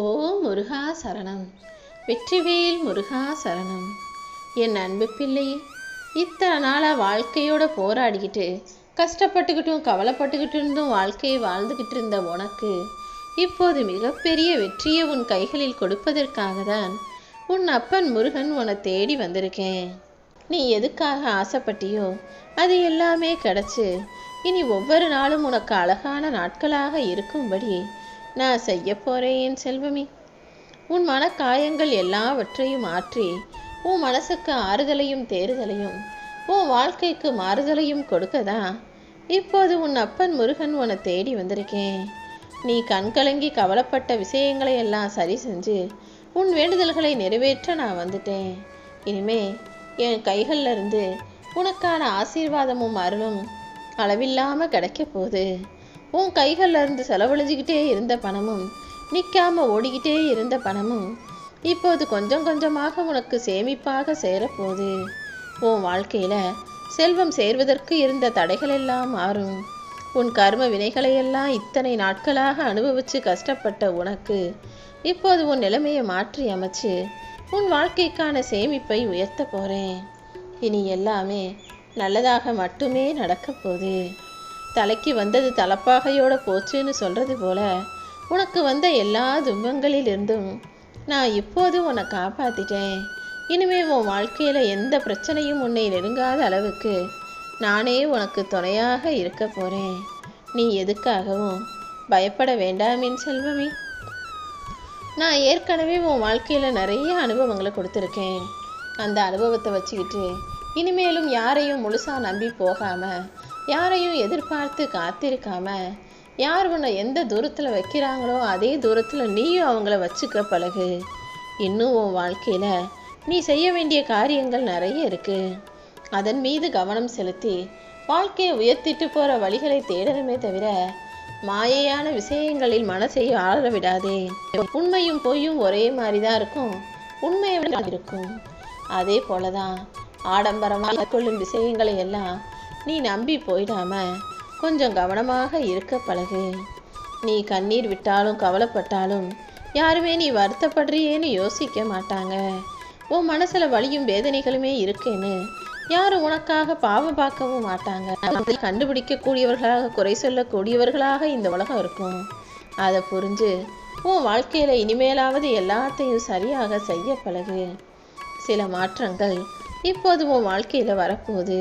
ஓ முருகா சரணம். வெற்றிவேல் முருகா சரணம். என் அன்பு பிள்ளை இத்தனை நாளாக வாழ்க்கையோட போராடிக்கிட்டு கஷ்டப்பட்டுக்கிட்டும் கவலைப்பட்டுக்கிட்டு இருந்தும் வாழ்க்கையை வாழ்ந்துக்கிட்டு இருந்த உனக்கு இப்போது மிகப்பெரிய வெற்றியை உன் கைகளில் கொடுப்பதற்காக தான் உன் அப்பன் முருகன் உன்னை தேடி வந்திருக்கேன். நீ எதுக்காக ஆசைப்பட்டியோ அது எல்லாமே கிடச்சி இனி ஒவ்வொரு நாளும் உனக்கு அழகான நாட்களாக இருக்கும்படி நான் செய்ய போறேன் என் செல்வமி. உன் மனக்காயங்கள் எல்லாவற்றையும் மாற்றி உன் மனசுக்கு ஆறுதலையும் தேறுதலையும் உன் வாழ்க்கைக்கு மாறுதலையும் கொடுக்கதா? இப்போது உன் அப்பன் முருகன் உன்னை தேடி வந்திருக்கேன். நீ கண்கலங்கி கவலைப்பட்ட விஷயங்களை எல்லாம் சரி செஞ்சு உன் வேண்டுதல்களை நிறைவேற்ற நான் வந்துட்டேன். இனிமே என் கைகள்ல இருந்து உனக்கான ஆசீர்வாதமும் அருளும் அளவில்லாம கிடைக்க போகுது. உன் கைகள்ல இருந்து செலவழிஞ்சுக்கிட்டே இருந்த பணமும் நிற்காம ஓடிக்கிட்டே இருந்த பணமும் இப்போது கொஞ்சம் கொஞ்சமாக உனக்கு சேமிப்பாக சேரப்போகுது. உன் வாழ்க்கையில செல்வம் சேர்வதற்கு இருந்த தடைகள் எல்லாம் மாறும். உன் கர்ம வினைகளையெல்லாம் இத்தனை நாட்களாக அனுபவிச்சு கஷ்டப்பட்ட உனக்கு இப்போது உன் நிலைமையை மாற்றி அமைச்சு உன் வாழ்க்கைக்கான சேமிப்பை உயர்த்த போறேன். இனி எல்லாமே நல்லதாக மட்டுமே நடக்க போகுது. தலைக்கு வந்தது தலப்பாகையோட போச்சுன்னு சொல்றது போல உனக்கு வந்த எல்லா துன்பங்களிலிருந்தும் நான் இப்போது உன்னை காப்பாத்திட்டேன். இனிமே உன் வாழ்க்கையில எந்த பிரச்சனையும் உன்னை நெருங்காத அளவுக்கு நானே உனக்கு துணையாக இருக்க போறேன். நீ எதுக்காகவும் பயப்பட வேண்டாமின் செல்வமே. நான் ஏற்கனவே உன் வாழ்க்கையில் நிறைய அனுபவங்களை கொடுத்துருக்கேன். அந்த அனுபவத்தை வச்சுக்கிட்டு இனிமேலும் யாரையும் முழுசாக நம்பி போகாமல் யாரையும் எதிர்பார்த்து காத்திருக்காம யார் உன்னை எந்த தூரத்தில் வைக்கிறாங்களோ அதே தூரத்தில் நீயும் அவங்கள வச்சுக்க பழகு. இன்னும் உன் வாழ்க்கையில் நீ செய்ய வேண்டிய காரியங்கள் நிறைய இருக்கு. அதன் மீது கவனம் செலுத்தி வாழ்க்கையை உயர்த்திட்டு போகிற வழிகளை தேடணுமே தவிர மாயையான விஷயங்களில் மனசை ஆள விடாதே. உண்மையும் பொய்யும் ஒரே மாதிரி தான் இருக்கும். உண்மையை விட இருக்கும். அதே போலதான் ஆடம்பரமாக கொள்ளும் விஷயங்களை எல்லாம் நீ நம்பி போயிடாம கொஞ்சம் கவனமாக இருக்க பழகு. நீ கண்ணீர் விட்டாலும் கவலைப்பட்டாலும் யாருமே நீ வருத்தப்படுறியேன்னு யோசிக்க மாட்டாங்க. உன் மனசுல வலியும் வேதனைகளுமே இருக்கேன்னு யாரும் உனக்காக பாவம் பார்க்கவும் மாட்டாங்க. அதை கண்டுபிடிக்கக்கூடியவர்களாக குறை சொல்லக்கூடியவர்களாக இந்த உலகம் இருக்கும். அதை புரிஞ்சு உன் வாழ்க்கையில இனிமேலாவது எல்லாத்தையும் சரியாக செய்ய பழகு. சில மாற்றங்கள் இப்போது உன் வாழ்க்கையில வரப்போகுது.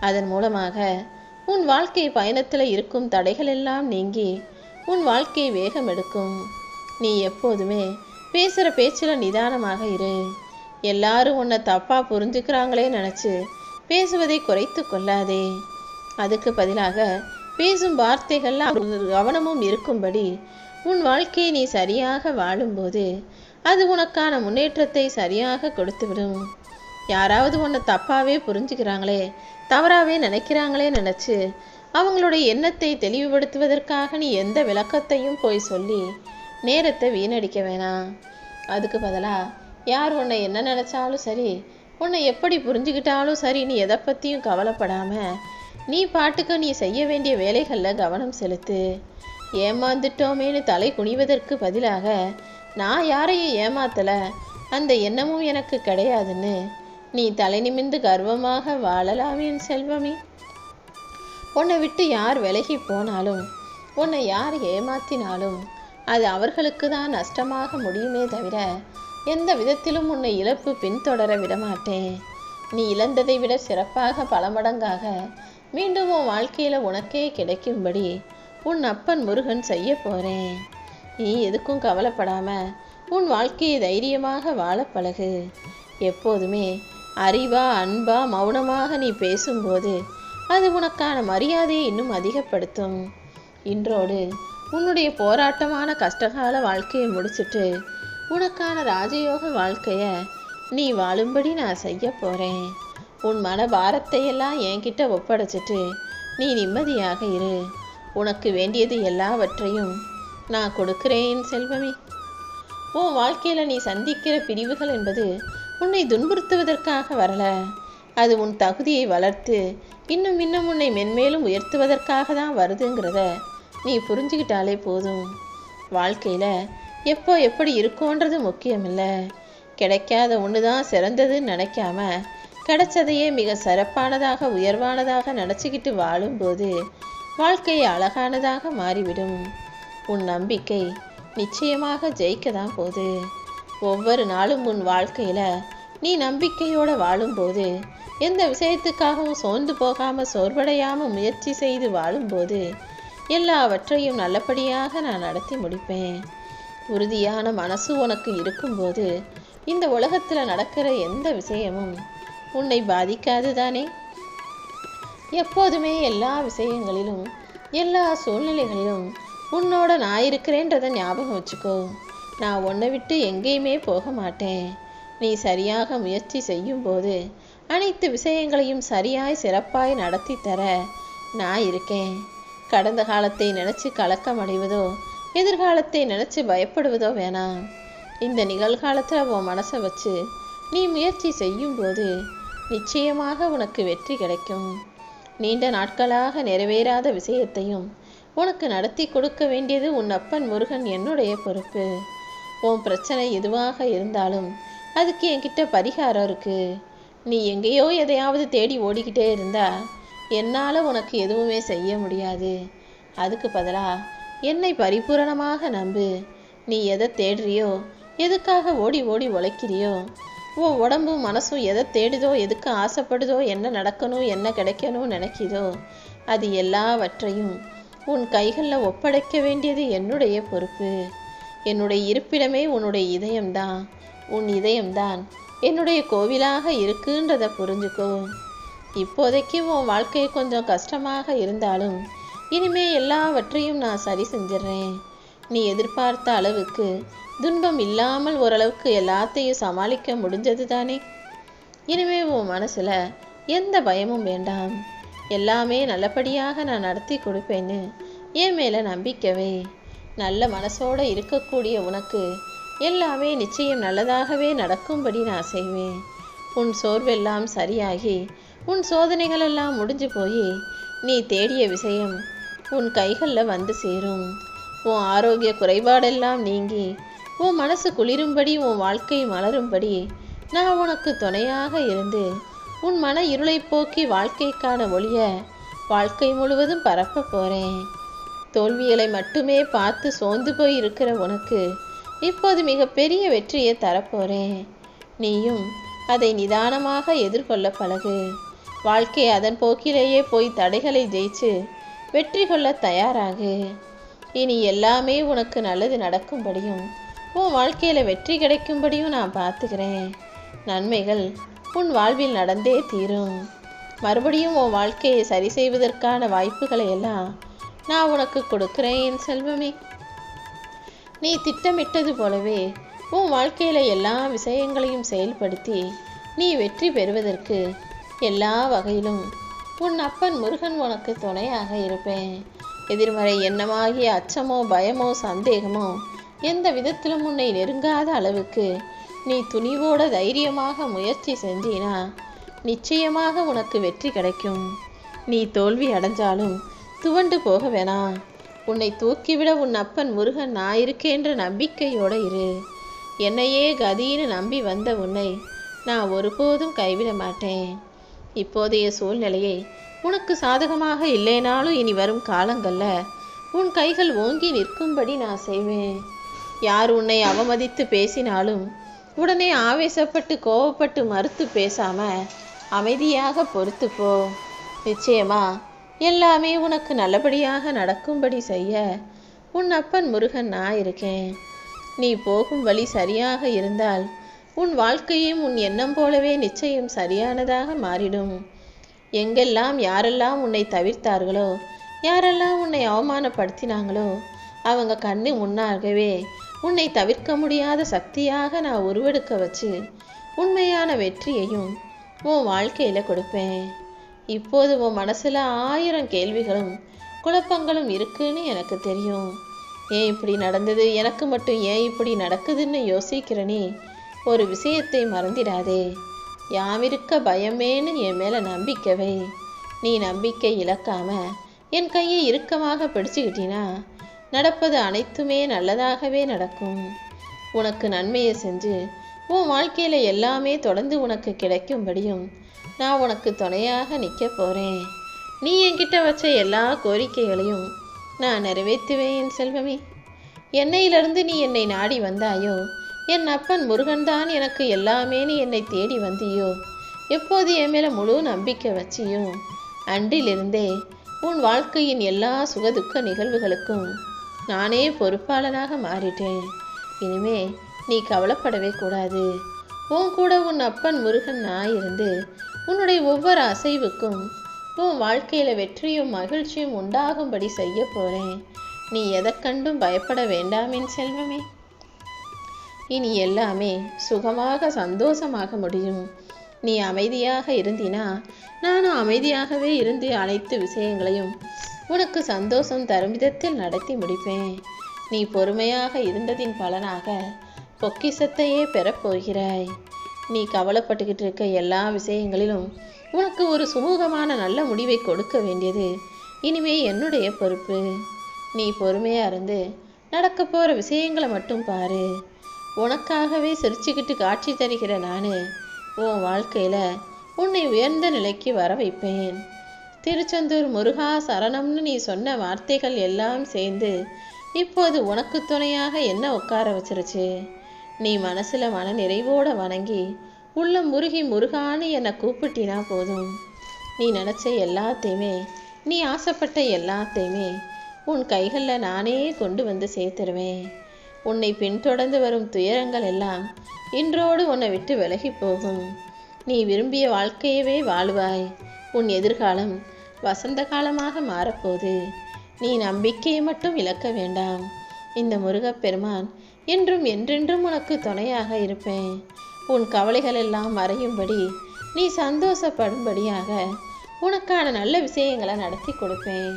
அதன் மூலமாக உன் வாழ்க்கை பயணத்தில் இருக்கும் தடைகள் எல்லாம் நீங்கி உன் வாழ்க்கை வேகம் எடுக்கும். நீ எப்போதுமே பேசுகிற பேச்சில் நிதானமாக இரு. எல்லாரும் உன்னை தப்பாக புரிஞ்சுக்கிறாங்களே நினச்சி பேசுவதை குறைத்து கொள்ளாதே. அதுக்கு பதிலாக பேசும் வார்த்தைகள்லாம் கவனமும் இருக்கும்படி உன் வாழ்க்கையை நீ சரியாக வாழும்போது அது உனக்கான முன்னேற்றத்தை சரியாக கொடுத்துவிடும். யாராவது உன்னை தப்பாகவே புரிஞ்சுக்கிறாங்களே தவறாகவே நினைக்கிறாங்களே நினச்சி அவங்களுடைய எண்ணத்தை தெளிவுபடுத்துவதற்காக நீ எந்த விளக்கத்தையும் போய் சொல்லி நேரத்தை வீணடிக்க வேணாம். அதுக்கு பதிலாக யார் உன்னை என்ன நினச்சாலும் சரி உன்னை எப்படி புரிஞ்சுக்கிட்டாலும் சரி நீ எதை பற்றியும் கவலைப்படாமல் நீ பாட்டுக்கு நீ செய்ய வேண்டிய வேலைகளில் கவனம் செலுத்து. ஏமாந்துட்டோமேன்னு தலை குனிவதற்கு பதிலாக நான் யாரையும் ஏமாத்தலை அந்த எண்ணமும் எனக்கு கிடையாதுன்னு நீ தலை நிமிந்து கர்வமாக வாழலாம் என் செல்வமே. உன்னை விட்டு யார் விலகி போனாலும் உன்னை யார் ஏமாத்தினாலும் அது அவர்களுக்கு தான் நஷ்டமாக முடியுமே தவிர எந்த விதத்திலும் உன்னை இழப்பு பின்தொடர விடமாட்டேன். நீ இழந்ததை விட சிறப்பாக பல மடங்காக மீண்டும் உன் வாழ்க்கையில் உனக்கே கிடைக்கும்படி உன் அப்பன் முருகன் செய்ய போகிறேன் நீ எதுக்கும் கவலைப்படாம உன் வாழ்க்கையை தைரியமாக வாழ பழகு. எப்போதுமே அறிவா அன்பா மௌனமாக நீ பேசும்போது அது உனக்கான மரியாதையை இன்னும் அதிகப்படுத்தும். இன்றோடு உன்னுடைய போராட்டமான கஷ்டகால வாழ்க்கையை முடிச்சுட்டு உனக்கான ராஜயோக வாழ்க்கைய நீ வாழும்படி நான் செய்ய போறேன். உன் மன பாரத்தையெல்லாம் என்கிட்ட ஒப்படைச்சிட்டு நீ நிம்மதியாக இரு. உனக்கு வேண்டியது எல்லாவற்றையும் நான் கொடுக்கிறேன் செல்வமே. உன் வாழ்க்கையில நீ சந்திக்கிற பிரிவுகள் என்பது உன்னை துன்புறுத்துவதற்காக வரல. அது உன் தகுதியை வளர்த்து இன்னும் இன்னும் உன்னை மென்மேலும் உயர்த்துவதற்காக தான் வருதுங்கிறத நீ புரிஞ்சுக்கிட்டாலே போதும். வாழ்க்கையில் எப்போ எப்படி இருக்கோன்றது முக்கியமில்லை. கிடைக்காத ஒன்று தான் சிறந்ததுன்னு நினைக்காம கிடைச்சதையே மிக சிறப்பானதாக உயர்வானதாக நினச்சிக்கிட்டு வாழும்போது வாழ்க்கை அழகானதாக மாறிவிடும். உன் நம்பிக்கை நிச்சயமாக ஜெயிக்க தான் போகுது. ஒவ்வொரு நாளும் உன் வாழ்க்கையில் நீ நம்பிக்கையோடு வாழும்போது எந்த விஷயத்துக்காகவும் சோர்ந்து போகாமல் சோர்வடையாமல் முயற்சி செய்து வாழும்போது எல்லாவற்றையும் நல்லபடியாக நான் நடத்தி முடிப்பேன். உறுதியான மனசு உனக்கு இருக்கும்போது இந்த உலகத்தில் நடக்கிற எந்த விஷயமும் உன்னை பாதிக்காது தானே? எப்போதுமே எல்லா விஷயங்களிலும் எல்லா சூழ்நிலைகளிலும் உன்னோட நான் இருக்கிறேன்றதை ஞாபகம் வச்சுக்கோ. நான் உன்னை விட்டு எங்கேயுமே போக மாட்டேன். நீ சரியாக முயற்சி செய்யும்போது அனைத்து விஷயங்களையும் சரியாய் சிறப்பாய் நடத்தி தர நான் இருக்கேன். கடந்த காலத்தை நினச்சி கலக்கம் அடைவதோ எதிர்காலத்தை நினச்சி பயப்படுவதோ வேணாம். இந்த நிகழ்காலத்தில் உன் மனசை வச்சு நீ முயற்சி செய்யும்போது நிச்சயமாக உனக்கு வெற்றி கிடைக்கும். நீண்ட நாட்களாக நிறைவேறாத விஷயத்தையும் உனக்கு நடத்தி கொடுக்க வேண்டியது உன் அப்பன் முருகன் என்னுடைய பொறுப்பு. உன் பிரச்சனை எதுவாக இருந்தாலும் அதுக்கு என்கிட்ட பரிகாரம் இருக்கு. நீ எங்கேயோ எதையாவது தேடி ஓடிக்கிட்டே இருந்தா என்னால் உனக்கு எதுவுமே செய்ய முடியாது. அதுக்கு பதிலாக என்னை பரிபூரணமாக நம்பு. நீ எதை தேடுறியோ எதுக்காக ஓடி ஓடி உழைக்கிறியோ உன் உடம்பும் மனசும் எதை தேடுதோ எதுக்கு ஆசைப்படுதோ என்ன நடக்கணும் என்ன கிடைக்கணும் நினைக்கிதோ அது எல்லாவற்றையும் உன் கைகளில் ஒப்படைக்க வேண்டியது என்னுடைய பொறுப்பு. என்னுடைய இருப்பிடமே உன்னுடைய இதயம்தான். உன் இதயம்தான் என்னுடைய கோவிலாக இருக்குன்றதை புரிஞ்சுக்கோ. இப்போதைக்கு உன் வாழ்க்கை கொஞ்சம் கஷ்டமாக இருந்தாலும் இனிமே எல்லாவற்றையும் நான் சரி செஞ்சிடுறேன் நீ எதிர்பார்த்த அளவுக்கு துன்பம் இல்லாமல் ஓரளவுக்கு எல்லாத்தையும் சமாளிக்க முடிஞ்சது தானே இனிமே உன் மனசில் எந்த பயமும் வேண்டாம். எல்லாமே நல்லபடியாக நான் நடத்தி கொடுப்பேன்னு என் மேலே நம்பிக்கவே நல்ல மனசோட இருக்கக்கூடிய உனக்கு எல்லாமே நிச்சயம் நல்லதாகவே நடக்கும்படி நான் செய்வேன். உன் சோர்வெல்லாம் சரியாகி உன் சோதனைகளெல்லாம் முடிஞ்சு போய் நீ தேடிய விஷயம் உன் கைகளில் வந்து சேரும். உன் ஆரோக்கிய குறைபாடெல்லாம் நீங்கி உன் மனசு குளிரும்படி உன் வாழ்க்கை மலரும்படி நான் உனக்கு துணையாக இருந்து உன் மன இருளை போக்கி வாழ்க்கைக்கான ஒளிய வாழ்க்கை முழுவதும் பரப்ப போகிறேன் தோல்விகளை மட்டுமே பார்த்து சோர்ந்து போய் இருக்கிற உனக்கு இப்போது மிகப்பெரிய வெற்றியை தரப்போறேன். நீயும் அதை நிதானமாக எதிர்கொள்ள பழகு. வாழ்க்கை அதன் போக்கிலேயே போய் தடைகளை ஜெயிச்சு வெற்றி கொள்ள தயாராகு. இனி எல்லாமே உனக்கு நல்லது நடக்கும்படியும் உன் வாழ்க்கையில் வெற்றி கிடைக்கும்படியும் நான் பார்த்துக்கிறேன். நன்மைகள் உன் வாழ்வில் நடந்தே தீரும். மறுபடியும் உன் வாழ்க்கையை சரி செய்வதற்கான வாய்ப்புகளை எல்லாம் நான் உனக்கு கொடுக்கிறேன் என் செல்வமே. நீ திட்டமிட்டது போலவே உன் வாழ்க்கையில் எல்லா விஷயங்களையும் செயல்படுத்தி நீ வெற்றி பெறுவதற்கு எல்லா வகையிலும் உன் அப்பன் முருகன் உனக்கு துணையாக இருப்பேன். எதிர்மறை எண்ணமாகிய அச்சமோ பயமோ சந்தேகமோ எந்த விதத்திலும் உன்னை நெருங்காத அளவுக்கு நீ துணிவோட தைரியமாக முயற்சி செஞ்சினா நிச்சயமாக உனக்கு வெற்றி கிடைக்கும். நீ தோல்வி அடைஞ்சாலும் துவண்டு போக வேணாம். உன்னை தூக்கிவிட உன் அப்பன் முருகன் நான் இருக்கேன்ற நம்பிக்கையோட இரு. என்னையே கதின்னு நம்பி வந்த உன்னை நான் ஒருபோதும் கைவிட மாட்டேன். இப்போதைய சூழ்நிலையை உனக்கு சாதகமாக இல்லைனாலும் இனி வரும் காலங்களில் உன் கைகள் ஓங்கி நிற்கும்படி நான் செய்வேன். யார் உன்னை அவமதித்து பேசினாலும் உடனே ஆவேசப்பட்டு கோவப்பட்டு மறுத்து பேசாம அமைதியாக பொறுத்து போ. நிச்சயமா எல்லாமே உனக்கு நல்லபடியாக நடக்கும்படி செய்ய. உன் அப்பன் முருகன் நான் இருக்கேன். நீ போகும் வழி சரியாக இருந்தால் உன் வாழ்க்கையும் உன் எண்ணம் போலவே நிச்சயம் சரியானதாக மாறிடும். எங்கெல்லாம் யாரெல்லாம் உன்னை தவிர்த்தார்களோ யாரெல்லாம் உன்னை அவமானப்படுத்தினாங்களோ அவங்க கண்ணு முன்னாகவே உன்னை தவிர்க்க முடியாத சக்தியாக நான் உருவெடுக்க வச்சு உண்மையான வெற்றியையும் உன் வாழ்க்கையில் கொடுப்பேன். இப்போது உன் மனசில் ஆயிரம் கேள்விகளும் குழப்பங்களும் இருக்குன்னு எனக்கு தெரியும். ஏன் இப்படி நடந்தது? எனக்கு மட்டும் ஏன் இப்படி நடக்குதுன்னு யோசிக்கிறனே ஒரு விஷயத்தை மறந்திடாதே. யாமிருக்க பயமேன்னு என் மேலே நம்பிக்கவை. நீ நம்பிக்கை இழக்காம என் கையை இறுக்கமாக பிடிச்சுக்கிட்டினா நடப்பது அனைத்துமே நல்லதாகவே நடக்கும். உனக்கு நன்மையை செஞ்சு உன் வாழ்க்கையில் எல்லாமே தொடர்ந்து உனக்கு கிடைக்கும்படியும் நான் உனக்கு துணையாக நிற்க போகிறேன் நீ என்கிட்ட வச்ச எல்லா கோரிக்கைகளையும் நான் நிறைவேற்றுவேன் என் செல்வமே. என்னையிலிருந்து நீ என்னை நாடி வந்தாயோ என் அப்பன் முருகன்தான் எனக்கு எல்லாமே. நீ என்னை தேடி வந்தியோ எப்போது என் மேலே முழு நம்பிக்கை வச்சியோ அன்றிலிருந்தே உன் வாழ்க்கையின் எல்லா சுகதுக்க நிகழ்வுகளுக்கும் நானே பொறுப்பாளனாக மாறிட்டேன். இனிமே நீ கவலைப்படவே கூடாது. உன் கூட உன் அப்பன் முருகன் நான் இருந்து உன்னுடைய ஒவ்வொரு அசைவுக்கும் உன் வாழ்க்கையில் வெற்றியும் மகிழ்ச்சியும் உண்டாகும்படி செய்ய போகிறேன் நீ எதற்கண்டும் பயப்பட வேண்டாம் என் செல்வமே. இனி எல்லாமே சுகமாக சந்தோஷமாக முடியும். நீ அமைதியாக இருந்தினா நானும் அமைதியாகவே இருந்து அனைத்து விஷயங்களையும் உனக்கு சந்தோஷம் தரும் விதத்தில் நடத்தி முடிப்பேன். நீ பொறுமையாக இருந்ததின் பலனாக பொக்கிசத்தையே பெறப்போகிறாய் நீ கவலைப்பட்டுக்கிட்டு இருக்க எல்லா விஷயங்களிலும் உனக்கு ஒரு சுமூகமான நல்ல முடிவை கொடுக்க வேண்டியது. இனிமே என்னுடைய பொறுப்பு. நீ பொறுமையாக இருந்து நடக்க போகிற விஷயங்களை மட்டும் பாரு. உனக்காகவே சிரிச்சுக்கிட்டு காட்சி தருகிற நான் உன் வாழ்க்கையில் உன்னை உயர்ந்த நிலைக்கு வர வைப்பேன். திருச்செந்தூர் முருகா சரணம்னு நீ சொன்ன வார்த்தைகள் எல்லாம் சேர்ந்து இப்போது உனக்கு துணையாக என்ன உட்கார வச்சிருச்சு? நீ மனசில் மன நிறைவோட வணங்கி உள்ள முருகி முருகான்னு என்னை கூப்பிட்டினா போதும். நீ நினச்ச எல்லாத்தையுமே நீ ஆசைப்பட்ட எல்லாத்தையுமே உன் கைகளில் நானே கொண்டு வந்து சேர்த்துருவேன். உன்னை பின்தொடர்ந்து வரும் துயரங்கள் எல்லாம் இன்றோடு உன்னை விட்டு விலகி போகும். நீ விரும்பிய வாழ்க்கையவே வாழ்வாய். உன் எதிர்காலம் வசந்த காலமாக மாறப்போகுது. நீ நம்பிக்கையை மட்டும் இழக்க வேண்டாம். இந்த முருகப்பெருமான் என்றும் என்றென்றும் உனக்கு துணையாக இருப்பேன். உன் கவலைகள் எல்லாம் மறையும்படி நீ சந்தோஷப்படும்படியாக உனக்கான நல்ல விஷயங்களை நடத்தி கொடுப்பேன்.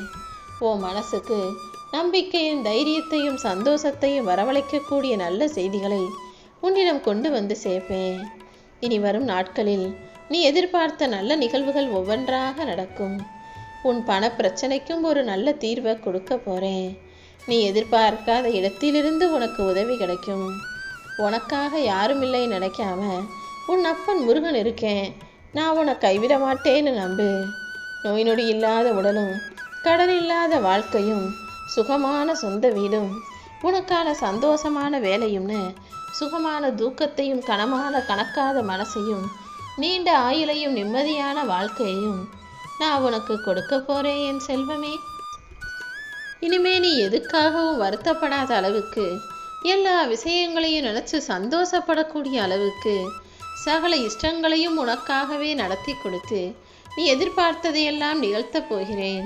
உன் மனசுக்கு நம்பிக்கையும் தைரியத்தையும் சந்தோஷத்தையும் வரவழைக்கக்கூடிய நல்ல செய்திகளை உன்னிடம் கொண்டு வந்து சேர்ப்பேன். இனி வரும் நாட்களில் நீ எதிர்பார்த்த நல்ல நிகழ்வுகள் ஒவ்வொன்றாக நடக்கும். உன் பண பிரச்சனைக்கும் ஒரு நல்ல தீர்வை கொடுக்க போகிறேன் நீ எதிர்பார்க்காத இடத்திலிருந்து உனக்கு உதவி கிடைக்கும். உனக்காக யாரும் இல்லை நினைக்காம உன் அப்பன் முருகன் இருக்கேன். நான் உன்னை கைவிட மாட்டேன்னு நம்பு. நோய் நொடி இல்லாத உடலும் கடன் இல்லாத வாழ்க்கையும் சுகமான சொந்த வீடும் உனக்கான சந்தோஷமான வேலையும்னு சுகமான தூக்கத்தையும் கனமான கணக்காத மனசையும் நீண்ட ஆயுளையும் நிம்மதியான வாழ்க்கையையும் நான் உனக்கு கொடுக்க போறேன் என் செல்வமே. இனிமே நீ எதுக்காகவும் வருத்தப்படாத அளவுக்கு எல்லா விஷயங்களையும் நினச்சி சந்தோஷப்படக்கூடிய அளவுக்கு சகல இஷ்டங்களையும் உனக்காகவே நடத்தி கொடுத்து நீ எதிர்பார்த்ததையெல்லாம் நிகழ்த்தப் போகிறேன்.